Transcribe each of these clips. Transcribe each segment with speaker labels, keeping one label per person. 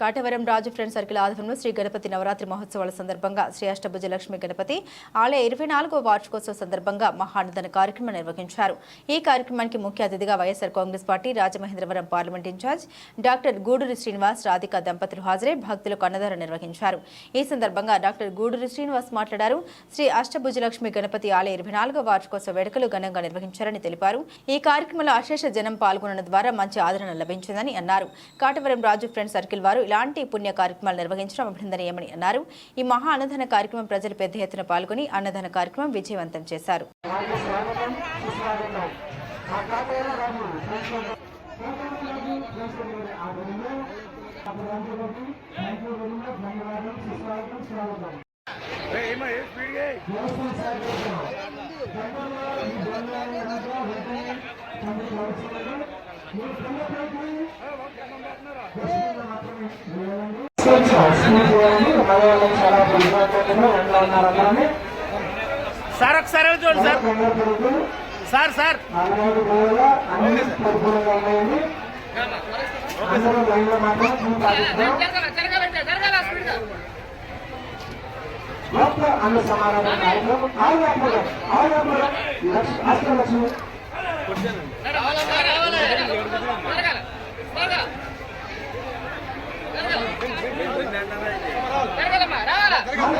Speaker 1: కాటవరం రాజు friend circle ఆధ్వర్యంలో శ్రీ గణపతి నవరాత్రి మహోత్సవాల సందర్భంగా శ్రీ అష్టభుజ లక్ష్మి గణపతి ఆలయ ఇరవై నాలుగో వార్షికోత్సవ సందర్భంగా మహానందన కార్యక్రమం నిర్వహించారు. ఈ కార్యక్రమానికి ముఖ్య అతిథిగా YSR Congress party Rajamahendravaram parliament in charge doctor Guduri Srinivas Radhika దంపతులు హాజరై భక్తులకు అన్నదానం నిర్వహించారు. ఈ సందర్భంగా డాక్టర్ గూడూరి శ్రీనివాస్ మాట్లాడారు. శ్రీ అష్టభుజ లక్ష్మి గణపతి ఆలయ ఇరవై నాలుగో వార్షికోత్సవ వేడుకలు ఘనంగా నిర్వహించారని తెలిపారు. ఈ కార్యక్రమంలో అశేష జనం పాల్గొనడం ద్వారా మంచి ఆదరణ లభించిందని అన్నారు. కాటవరం రాజు ఫ్రెండ్ సర్కిల్ వారు ఇలాంటి పుణ్య కార్యక్రమాలు నిర్వహించడం అభినందనీయమని అన్నారు. ఈ మహా అన్నదాన కార్యక్రమం ప్రజలు పెద్ద ఎత్తున పాల్గొని అన్నదాన కార్యక్రమం విజయవంతం చేశారు.
Speaker 2: ఏమో సార్ ఒకసారి వెళ్ళి చూడండి సార్ సార్ సార్
Speaker 3: అన్న సమాధానం కార్యక్రమం ఆరు ఆత్మగా ఆరు ఆత్మగా అష్టలక్ష్మి కార్యక్రమంలో ఏం చేస్తున్నా గత ఇరవై నాలుగు సంవత్సరాలుగా గణపతి నవరాత్రి మహోత్సవం జరుపుతున్నాము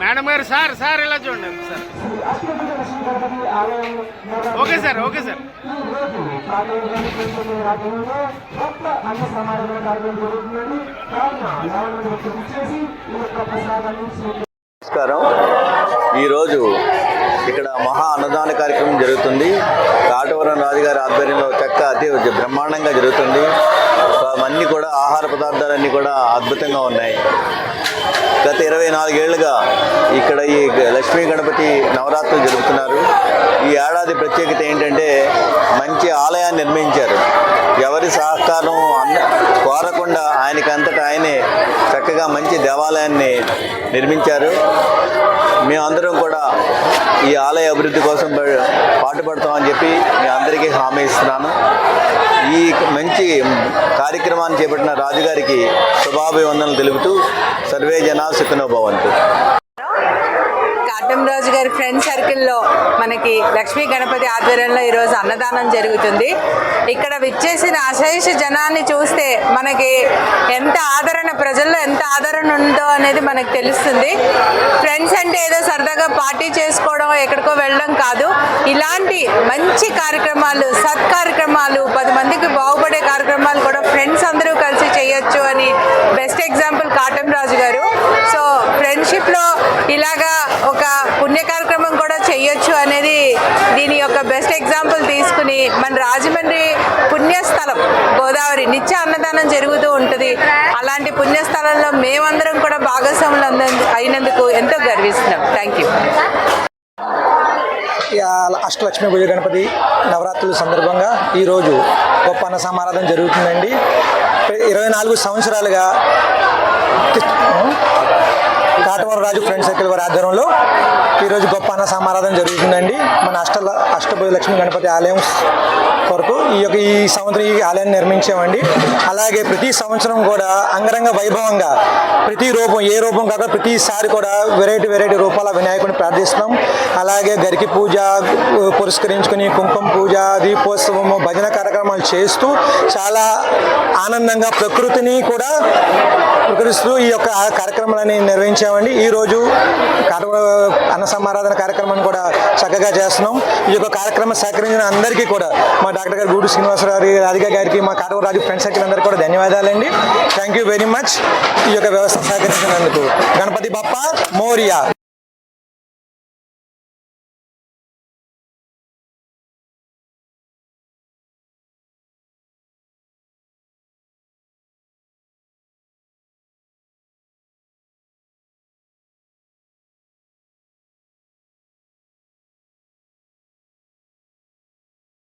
Speaker 2: మేడం గారు సార్ సార్ ఇలా చూడండి sir okay sir okay sir.
Speaker 4: నమస్కారం. ఈరోజు ఇక్కడ మహా అన్నదాన కార్యక్రమం జరుగుతుంది. కాటవరం రాజుగారి ఆధ్వర్యంలో చక్క అతి బ్రహ్మాండంగా జరుగుతుంది. అన్నీ కూడా ఆహార పదార్థాలన్నీ కూడా అద్భుతంగా ఉన్నాయి. గత ఇరవై నాలుగేళ్ళుగా ఇక్కడ ఈ లక్ష్మీ గణపతి నవరాత్రులు జరుపుతున్నారు. ఈ ఏడాది ప్రత్యేకత ఏంటంటే మంచి ఆలయాన్ని నిర్మించారు. ఎవరి సహకారం అన్న కోరకుండా ఆయనకి అంతటా ఆయనే చక్కగా మంచి దేవాలయాన్ని నిర్మించారు. మేమందరం కూడా ఈ ఆలయ అభివృద్ధి కోసం ప- పాటుపడతామని చెప్పి మీ అందరికీ హామీ ఇస్తున్నాను. ఈ మంచి కార్యక్రమాన్ని చేపట్టిన రాజుగారికి శుభాభివందనలు తెలుపుతూ సర్వే జనా సుఖనోభవంతు భవంతు.
Speaker 5: కాటంరాజు గారి ఫ్రెండ్ సర్కిల్లో మనకి లక్ష్మీ గణపతి ఆధ్వర్యంలో ఈరోజు అన్నదానం జరుగుతుంది. ఇక్కడ విచ్చేసిన అశేష జనాన్ని చూస్తే మనకి ఎంత ఆదరణ ప్రజల్లో ఎంత ఆదరణ ఉందో అనేది మనకు తెలుస్తుంది. ఫ్రెండ్స్ అంటే ఏదో సరదాగా పార్టీ చేసుకోవడం ఎక్కడికో వెళ్ళడం కాదు. ఇలాంటి మంచి కార్యక్రమాలు సత్కార్యక్రమాలు పది మందికి బాగుపడే కార్యక్రమాలు కూడా ఫ్రెండ్స్ అందరూ కలిసి చేయొచ్చు అని బెస్ట్ ఎగ్జాంపుల్ కాటం రాజు గారు. సో ఫ్రెండ్షిప్లో ఇలాగా ఒక పుణ్య కార్యక్రమం కూడా చేయొచ్చు అనేది దీని యొక్క బెస్ట్ ఎగ్జాంపుల్ తీసుకుని మన రాజమండ్రి గోదావరి నిత్య అన్నదానం జరుగుతూ ఉంటుంది. అలాంటి పుణ్యస్థలంలో మేమందరం కూడా భాగస్వాములు అంద- అయినందుకు ఎంతో గర్విస్తున్నాం. థ్యాంక్ యూ
Speaker 6: అష్టలక్ష్మి పూజ గణపతి నవరాత్రుల సందర్భంగా ఈరోజు గొప్ప అన్న సమారాధన జరుగుతుందండి. ఇరవై నాలుగు సంవత్సరాలుగా కాటవరం రాజు ఫ్రెండ్ సర్కిల్ వారి ఆధ్వర్యంలో ఈరోజు గొప్ప అన్న సమారాధన జరుగుతుందండి. మన అష్ట అష్టభుజ లక్ష్మి గణపతి ఆలయం కొరకు ఈ యొక్క ఈ సంవత్సరం ఈ ఆలయాన్ని నిర్మించామండి. అలాగే ప్రతి సంవత్సరం కూడా అంగరంగ వైభవంగా ప్రతి రూపం ఏ రూపం కాక ప్రతిసారి కూడా వెరైటీ వెరైటీ రూపాల వినాయకుడిని ప్రార్థిస్తున్నాం. అలాగే గరికి పూజ పురస్కరించుకుని కుంకుమ పూజ దీపోత్సవము భజన కార్యక్రమాలు చేస్తూ చాలా ఆనందంగా ప్రకృతిని కూడా ప్రకటిస్తూ ఈ యొక్క కార్యక్రమాలని నిర్వహించామండి. ఈరోజు అన్న సమారాధన కార్యక్రమాన్ని కూడా చక్కగా చేస్తున్నాం. ఈ యొక్క కార్యక్రమం సహకరించిన అందరికీ కూడా మా డాక్టర్ గారు గూడు శ్రీనివాసరావు గారి రాధిక గారికి మా కాటవ రాజు ఫ్రెండ్ సర్కిల్ అందరికీ కూడా ధన్యవాదాలండి. థ్యాంక్ యూ వెరీ మచ్ ఈ యొక్క వ్యవస్థ సహకరించినందుకు. గణపతి బప్ప మోరియా.